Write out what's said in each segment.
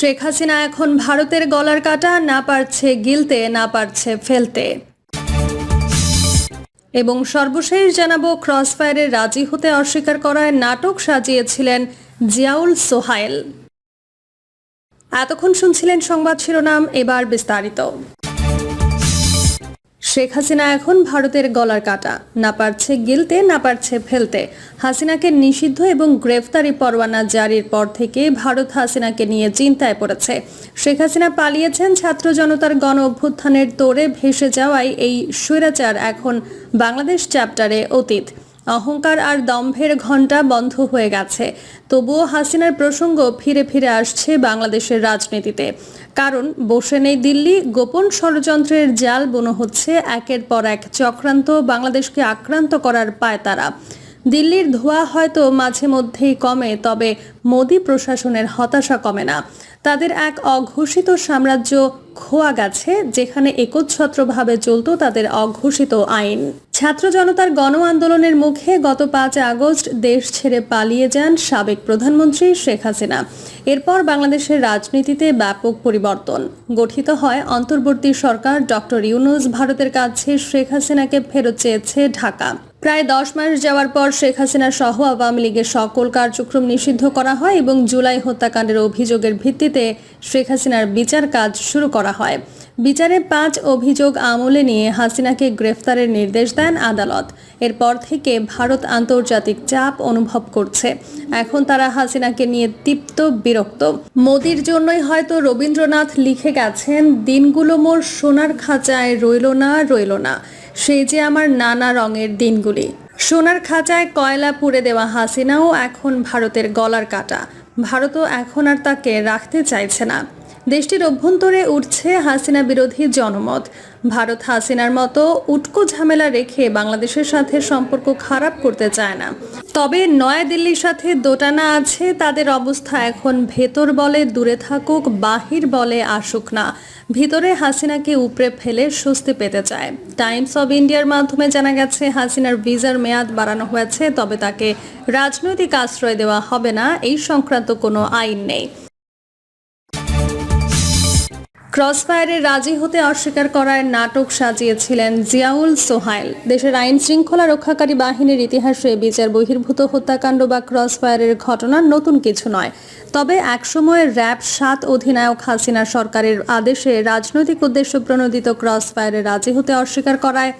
শেখ হাসিনা এখন ভারতের গলার কাটা, না পারছে গিলতে, না পারছে ফেলতে। এবং সর্বশেষ জানাব, ক্রসফায়ারে রাজি হতে অস্বীকার করায় নাটক সাজিয়েছিলেন জিয়াউল সোহাইল। এতক্ষণ শুনছিলেন সংবাদ শিরোনাম, এবার বিস্তারিত। শেখ হাসিনা এখন ভারতের গলার কাটা। না পারছে গিলতে, না পারছে ফেলতে। হাসিনাকে নিষিদ্ধ এবং গ্রেফতারি পরোয়ানা জারির পর থেকে ভারত হাসিনাকে নিয়ে চিন্তায় পড়েছে। শেখ হাসিনা পালিয়েছেন ছাত্র জনতার গণ অভ্যুত্থানের তোড়ে ভেসে যাওয়ায় এই স্বৈরাচার এখন বাংলাদেশ চ্যাপ্টারে অতীত। অহংকার আর দম্ভের ঘণ্টা বন্ধ হয়ে গেছে। তবুও হাসিনার প্রসঙ্গ ফিরে ফিরে আসছে বাংলাদেশের রাজনীতিতে। কারণ বসে নেই দিল্লি, গোপন ষড়যন্ত্রের জাল বোনো হচ্ছে একের পর এক চক্রান্ত বাংলাদেশকে আক্রান্ত করার পায় তারা দিল্লির ধোঁয়া হয়তো মাঝে মধ্যেই কমে, তবে মোদী প্রশাসনের হতাশা কমে না। তাদের এক অঘোষিত সাম্রাজ্য খোয়া গেছে, যেখানে একচ্ছত্রভাবে চলত তাদের অঘোষিত আইন। ছাত্র জনতার গণ আন্দোলনের মুখে গত পাঁচ আগস্ট দেশ ছেড়ে পালিয়ে যান সাবেক প্রধানমন্ত্রী শেখ হাসিনা। এরপর বাংলাদেশের রাজনীতিতে ব্যাপক পরিবর্তন। গঠিত হয় অন্তর্বর্তী সরকার ডক্টর ইউনুস ভারতের কাছে, শেখ হাসিনাকে ফেরত চেয়েছে ঢাকা। প্রায় দশ মাস যাওয়ার পর শেখ হাসিনা সহ আওয়ামী লীগের সকল কার্যক্রম নিষিদ্ধ করা হয় এবং জুলাই হত্যাকাণ্ডের অভিযোগের ভিত্তিতে শেখ হাসিনার বিচার কাজ শুরু করা হয়। বিচারে পাঁচ অভিযোগ আমলে নিয়ে হাসিনাকে গ্রেফতারের নির্দেশ দেন আদালত। এরপর থেকে ভারত আন্তর্জাতিক চাপ অনুভব করছে। এখন তারা হাসিনাকে নিয়ে তৃপ্ত বিরক্ত। মোদির জন্যই হয়তো রবীন্দ্রনাথ লিখে গেছেন, দিনগুলো মোর সোনার খাঁচায় রইল না রইল না। সেই যে আমার নানা রঙের দিনগুলি। সোনার খাঁচায় কয়লা পুড়ে দেওয়া হাসিনাও এখন ভারতের গলার কাটা। ভারতও এখন আর তাকে রাখতে চাইছে না। দেশটির অভ্যন্তরে উঠছে হাসিনা বিরোধী জনমত। ভারত হাসিনার মতো উটকো ঝামেলা রেখে বাংলাদেশের সাথে সম্পর্ক খারাপ করতে চায় না। তবে নয়াদিল্লির সাথে দোটানা আছে, তাদের অবস্থা এখন ভেতর বলে দূরে থাকুক, বাহির বলে আসুক না। ভিতরে হাসিনাকে উপড়ে ফেলে স্বস্তি পেতে চায়। টাইমস অব ইন্ডিয়ার মাধ্যমে জানা গেছে, হাসিনার ভিসার মেয়াদ বাড়ানো হয়েছে, তবে তাকে রাজনৈতিক আশ্রয় দেওয়া হবে না, এই সংক্রান্ত কোনো আইন নেই। ক্রসফায়ারে রাজি হতে অস্বীকার করায় নাটক সাজিয়েছিলেন জিয়াউল সোহাইল। দেশের আইন শৃঙ্খলা রক্ষাকারী বাহিনীর ইতিহাসে বিচার বহির্ভূত হত্যাকাণ্ড বা ক্রসফায়ারের ঘটনা নতুন কিছু নয়। তবে একসময় র্যাব সাত অধিনায়ক হাসিনা সরকারের আদেশে রাজনৈতিক উদ্দেশ্য প্রণোদিত ক্রসফায়ারে রাজি হতে অস্বীকার করায়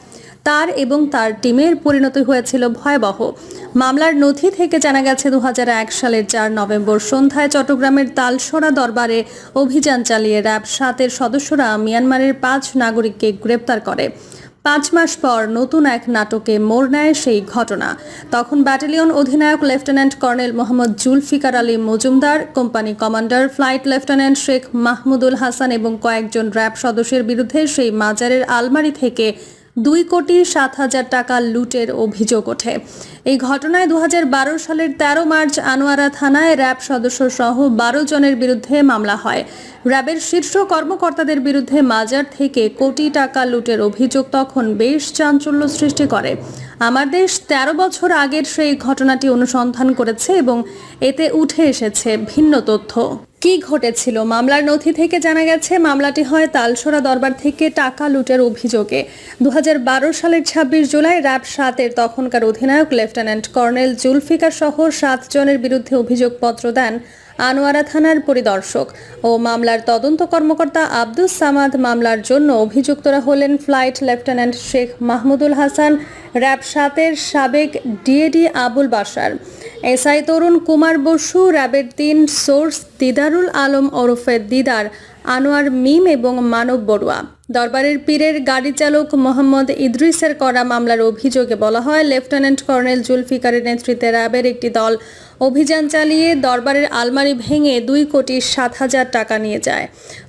তার এবং তার টিমের পরিণতি হয়েছিল ভয়াবহ। মামলার নথি থেকে জানা গেছে দু সালের চার নভেম্বর সন্ধ্যায় চট্টগ্রামের তালসরা দরবারে অভিযান চালিয়ে র্যাব সাতের সদস্যরা মিয়ানমারের পাঁচ নাগরিককে গ্রেপ্তার করে। পাঁচ মাস পর নতুন এক নাটকে মোর নেয় সেই ঘটনা। তখন ব্যাটালিয়ন অধিনায়ক lieutenant colonel Mohammad Zulfiqar Ali Majumdar, company commander flight lieutenant Sheikh Mahmudul Hasan এবং কয়েকজন র্যাব সদস্যের বিরুদ্ধে সেই মাজারের আলমারি থেকে দুই কোটি সাত হাজার টাকা লুটের অভিযোগ ওঠে। এই ঘটনায় দু বারো সালের ১৩ মার্চ আনোয়ারা থানায় র্যাব সদস্য সহ বারো জনের বিরুদ্ধে মামলা হয়। র্যাবের শীর্ষ কর্মকর্তাদের বিরুদ্ধে মাজার থেকে কোটি টাকা লুটের অভিযোগ তখন বেশ চাঞ্চল্য সৃষ্টি করে। আমার দেশ ১৩ বছর আগের সেই ঘটনাটি অনুসন্ধান করেছে এবং এতে উঠে এসেছে ভিন্ন তথ্য। কি ঘটেছিল? মামলার নথি থেকে জানা গেছে, মামলাটি হয় তালসরা দরবার থেকে টাকা লুটের অভিযোগে। দু হাজার বারো সালের ২৬ জুলাই র্যাব সাতের তখনকার অধিনায়ক লেফটেন্যান্ট কর্নেল জুলফিকার সহ সাত জনের বিরুদ্ধে অভিযোগপত্র দেন আনোয়ারা থানার পরিদর্শক ও মামলার তদন্ত কর্মকর্তা আব্দুস সামাদ। মামলার জন্য অভিযুক্তরা হলেন flight lieutenant Sheikh Mahmudul Hasan RAB সাতের সাবেক ডিএডি আবুল বাসার এসআই তরুণ কুমার বসু, র্যাবের তিন সোর্স, দিদারুল আলম ওরফে দিদার, আনোয়ার মিম এবং মানব বড়ুয়া। দরবারের পীরের গাড়ি চালক মোহাম্মদ ইদ্রিসের করা মামলার অভিযোগে বলা হয়, লেফটেন্যান্ট কর্নেল জুলফিকারের নেতৃত্বে র্যাবের একটি দল অভিযান চালিয়ে দরবারের আলমারি ভেঙে দুই কোটি সাত হাজার টাকা নিয়ে যায়।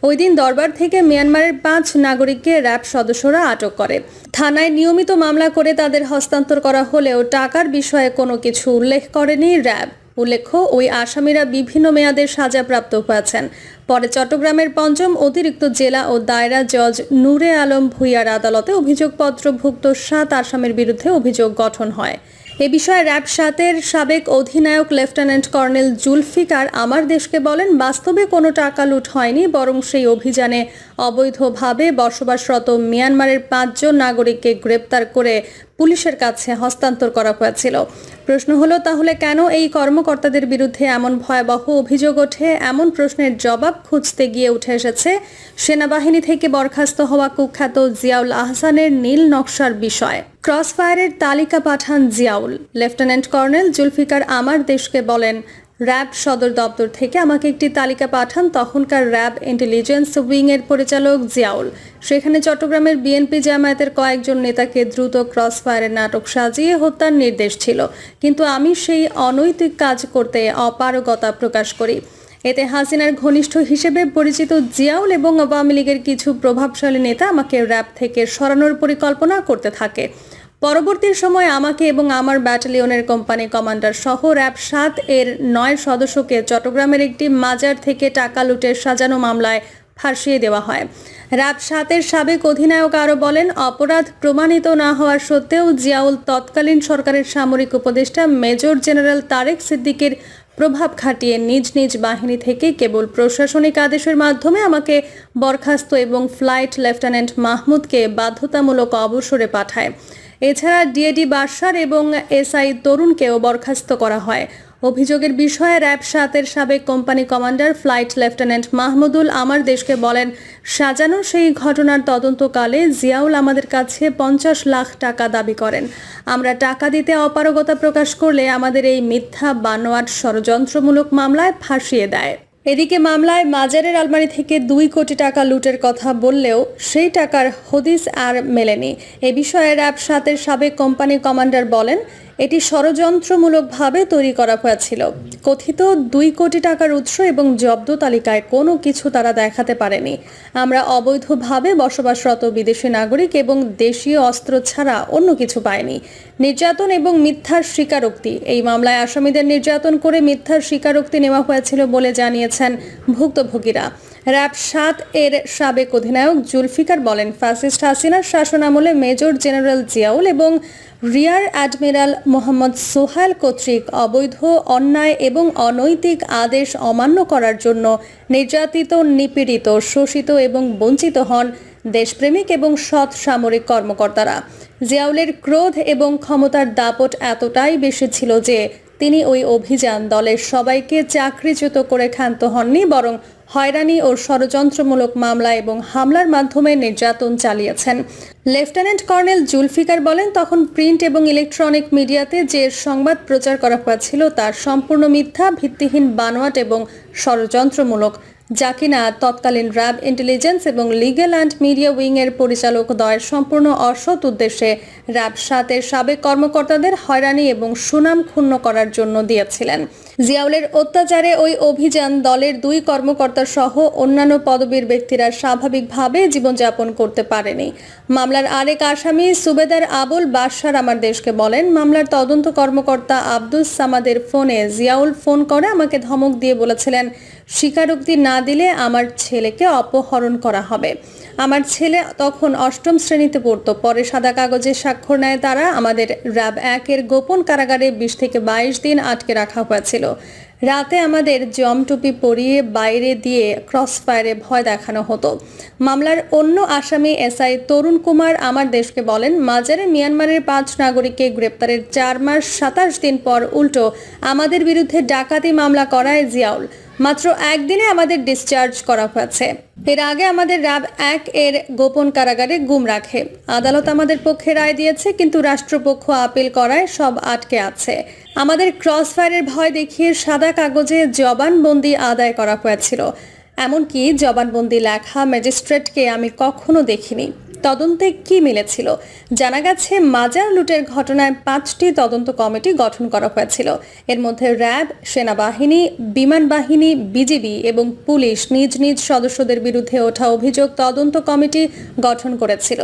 ওই দিন দরবার থেকে মিয়ানমারের পাঁচ নাগরিককে র্যাব সদস্যরা আটক করে। থানায় নিয়মিত মামলা করে তাদের হস্তান্তর করা হলেও টাকার বিষয়ে কোনো কিছু উল্লেখ করেনি র্যাব। উল্লেখ্য, ওই আসামিরা বিভিন্ন মেয়াদের সাজাপ্রাপ্ত হয়েছেন। পরে চট্টগ্রামের পঞ্চম অতিরিক্ত জেলা ও দায়রা জজ নূরে আলম ভুইয়ার আদালতে অভিযোগপত্রভুক্ত সাত আসামির বিরুদ্ধে অভিযোগ গঠন হয়। এ বিষয়ে র্যাব সাতের সাবেক অধিনায়ক লেফটেন্যান্ট কর্নেল জুলফিকার আমার দেশকে বলেন, বাস্তবে কোনো টাকা লুট হয়নি, বরং সেই অভিযানে অবৈধভাবে বসবাসরত মিয়ানমারের পাঁচজন নাগরিককে গ্রেপ্তার করে পুলিশের কাছে হস্তান্তর করা হয়েছিল। প্রশ্ন হলো, তাহলে কেন এই কর্মকর্তাদের বিরুদ্ধে এমন ভয়াবহ অভিযোগ ওঠে? এমন প্রশ্নের জবাব খুঁজতে গিয়ে উঠে এসেছে সেনাবাহিনী থেকে বরখাস্ত হওয়া কুখ্যাত জিয়াউল আহসানের নীল নকশার বিষয়। ক্রসফায়ারের তালিকা পাঠান জিয়াউল। লেফটেন্যান্ট কর্নেল জুলফিকার আমার দেশকে বলেন র্যাব সদর দপ্তর থেকে আমাকে একটি তালিকা পাঠান তখনকার র্যাব ইন্টেলিজেন্স উইংয়ের পরিচালক জিয়াউল। সেখানে চট্টগ্রামের বিএনপি জামায়াতের কয়েকজন নেতাকে দ্রুত ক্রসফায়ারের নাটক সাজিয়ে হত্যার নির্দেশ ছিল। কিন্তু আমি সেই অনৈতিক কাজ করতে অপারগতা প্রকাশ করি। এতে হাসিনার ঘনিষ্ঠ হিসেবে পরিচিত জিয়াউল এবং আওয়ামী লীগের কিছু প্রভাবশালী নেতা আমাকে র্যাব থেকে সরানোর পরিকল্পনা করতে থাকে। পরবর্তী সময় আমাকে এবং আমার ব্যাটালিয়নের কোম্পানি কমান্ডার সহ র্যাব সাত এর নয় সদস্যকে চট্টগ্রামের একটি মাজার থেকে টাকা লুটের সাজানো মামলায় ফাঁসিয়ে দেওয়া হয়। র্যাব সাতের সাবেক অধিনায়ক আরও বলেন, অপরাধ প্রমাণিত না হওয়ার সত্ত্বেও জিয়াউল তৎকালীন সরকারের সামরিক উপদেষ্টা মেজর জেনারেল তারেক সিদ্দিকের প্রভাব খাটিয়ে নিজ নিজ বাহিনী থেকে কেবল প্রশাসনিক আদেশের মাধ্যমে আমাকে বরখাস্ত এবং ফ্লাইট লেফটেন্যান্ট মাহমুদকে বাধ্যতামূলক অবসরে পাঠায়। এছাড়া ডিএডি বার্সার এবং এসআই তরুণকেও বরখাস্ত করা হয়। অভিযোগের বিষয়ে র্যাব সাতের সাবেক company commander flight lieutenant Mahmudul আমার দেশকে বলেন, সাজানো সেই ঘটনার তদন্তকালে জিয়াউল আমাদের কাছে পঞ্চাশ লাখ টাকা দাবি করেন। আমরা টাকা দিতে অপারগতা প্রকাশ করলে আমাদের এই মিথ্যা বানোয়াট ষড়যন্ত্রমূলক মামলায় ফাঁসিয়ে দেয়। এদিকে মামলায় মাজারের আলমারি থেকে দুই কোটি টাকা লুটের কথা বললেও সেই টাকার হদিস আর মেলেনি। এ বিষয়ে র্যাব সাতের সাবেক কোম্পানি কমান্ডার বলেন এটি ষড়যন্ত্রমূলকভাবে তৈরি করা হয়েছিল। কথিত দুই কোটি টাকার উৎস এবং জব্দ তালিকায় কোনো কিছু তারা দেখাতে পারেনি। আমরা অবৈধভাবে বসবাসরত বিদেশি নাগরিক এবং দেশীয় অস্ত্র ছাড়া অন্য কিছু পাইনি। নির্যাতন এবং মিথ্যার স্বীকারোক্তি। এই মামলায় আসামিদের নির্যাতন করে মিথ্যার স্বীকারোক্তি নেওয়া হয়েছিল বলে জানিয়েছেন ভুক্তভোগীরা। র্যাব সাত এর সাবেক অধিনায়ক জুলফিকার বলেন, ফ্যাসিস্ট হাসিনার শাসনামলে মেজর জেনারেল জিয়াউল এবং রিয়ার অ্যাডমিরাল মোহাম্মদ সোহাইল কর্তৃক অবৈধ, অন্যায় এবং অনৈতিক আদেশ অমান্য করার জন্য নির্যাতিত, নিপীড়িত, শোষিত এবং বঞ্চিত হন দেশপ্রেমিক এবং সৎ সামরিক কর্মকর্তারা। জিয়াউলের ক্রোধ এবং ক্ষমতার দাপট এতটাই বেশি ছিল যে তিনি ওই অভিযান দলের সবাইকে চাকরিচ্যুত করে ক্ষান্ত হননি, বরং হয়রানি ও ষড়যন্ত্রমূলক মামলা এবং হামলার মাধ্যমে নির্যাতন চালিয়েছেন। লেফটেন্যান্ট কর্নেল জুলফিকার বলেন, তখন প্রিন্ট এবং ইলেকট্রনিক মিডিয়াতে যে সংবাদ প্রচার করা হয়েছিল তার সম্পূর্ণ মিথ্যা, ভিত্তিহীন, বানোয়াট এবং ষড়যন্ত্রমূলক। যা কিনা তৎকালীন র্যাব ইন্টেলিজেন্স এবং লিগ্যাল অ্যান্ড মিডিয়া উইংয়ের পরিচালক দয়ের সম্পূর্ণ অসৎ উদ্দেশ্যে র্যাব সাতের সাবেক কর্মকর্তাদের হয়রানি এবং সুনাম ক্ষুণ্ণ করার জন্য দিয়েছিলেন। জিয়াউলের অত্যাচারে ওই অভিযান দলের দুই কর্মকর্তা সহ অন্যান্য পদবীর ব্যক্তিরা স্বাভাবিকভাবে জীবনযাপন করতে পারেনি। মামলার আরেক আসামি সুবেদার আবুল বাদশার আমার দেশকে বলেন, মামলার তদন্ত কর্মকর্তা আব্দুস সামাদের ফোনে জিয়াউল ফোন করে আমাকে ধমক দিয়ে বলেছিলেন, স্বীকারোক্তি না দিলে আমার ছেলেকে অপহরণ করা হবে। আমার ছেলে তখন অষ্টম শ্রেণীতে পড়তো। পরে সাদা কাগজে স্বাক্ষর নেয় তারা। আমাদের র্যাব একের গোপন কারাগারে বিশ থেকে বাইশ দিন আটকে রাখা হয়েছিল। রাতে আমাদের জমটুপি পরিয়ে বাইরে দিয়ে ক্রস ফায়ারে ভয় দেখানো হতো। মামলার অন্য আসামি এসআই তরুণ কুমার আমার দেশকে বলেন, মাজারে মিয়ানমারের পাঁচ নাগরিককে গ্রেপ্তারের চার মাস সাতাশ দিন পর উল্টো আমাদের বিরুদ্ধে ডাকাতি মামলা করায় জিয়াউল। মাত্র একদিনে আমাদের ডিসচার্জ করা হয়েছে। এর আগে আমাদের র্যাব এক এর গোপন কারাগারে গুম রাখে। আদালত আমাদের পক্ষে রায় দিয়েছে, কিন্তু রাষ্ট্রপক্ষ আপিল করায় সব আটকে আছে। আমাদের ক্রস ফায়ারের ভয় দেখিয়ে সাদা কাগজে জবানবন্দি আদায় করা হয়েছিল। এমনকি জবানবন্দি লেখা ম্যাজিস্ট্রেটকে আমি কখনো দেখিনি। তদন্তে কি মিলেছিল? জানা গেছে, মাজার লুটের ঘটনায় পাঁচটি তদন্ত কমিটি গঠন করা হয়েছিল। এর মধ্যে র্যাব, সেনাবাহিনী, বিমান বাহিনী, বিজিবি এবং পুলিশ নিজ নিজ সদস্যদের বিরুদ্ধে ওঠা অভিযোগ তদন্ত কমিটি গঠন করেছিল।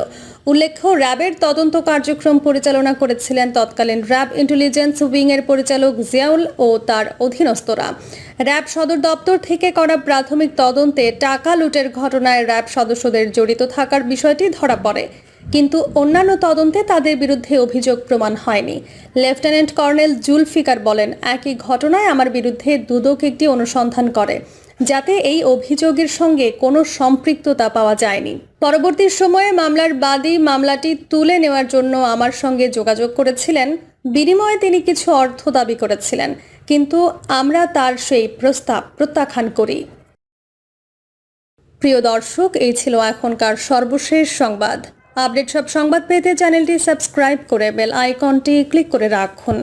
উল্লেখ্য, র্যাবের তদন্ত কার্যক্রম পরিচালনা করেছিলেন তৎকালীন র্যাব ইন্টেলিজেন্স উইংয়ের পরিচালক জিয়াউল ও তার অধীনস্থরা। র্যাব সদর দপ্তর থেকে করা প্রাথমিক তদন্তে টাকা লুটের ঘটনায় র্যাব সদস্যদের জড়িত থাকার বিষয়টি ধরা পড়ে। কিন্তু অন্যান্য তদন্তে তাদের বিরুদ্ধে অভিযোগ প্রমাণ হয়নি। লেফটেন্যান্ট কর্নেল জুলফিকার বলেন, একই ঘটনায় আমার বিরুদ্ধে দুদক একটি অনুসন্ধান করে। যাতে এই অভিযোগের সঙ্গে কোনো সম্পৃক্ততা পাওয়া যায়নি। পরবর্তী সময়ে মামলার বাদী মামলাটি তুলে নেওয়ার জন্য আমার সঙ্গে যোগাযোগ করেছিলেন। বিনিময়ে তিনি কিছু অর্থ দাবি করেছিলেন। কিন্তু আমরা তার সেই প্রস্তাব প্রত্যাখ্যান করি। প্রিয় দর্শক, এই ছিল এখনকার সর্বশেষ সংবাদ। আপডেট সব সংবাদ পেতে চ্যানেলটি সাবস্ক্রাইব করে বেল আইকনটি ক্লিক করে রাখুন।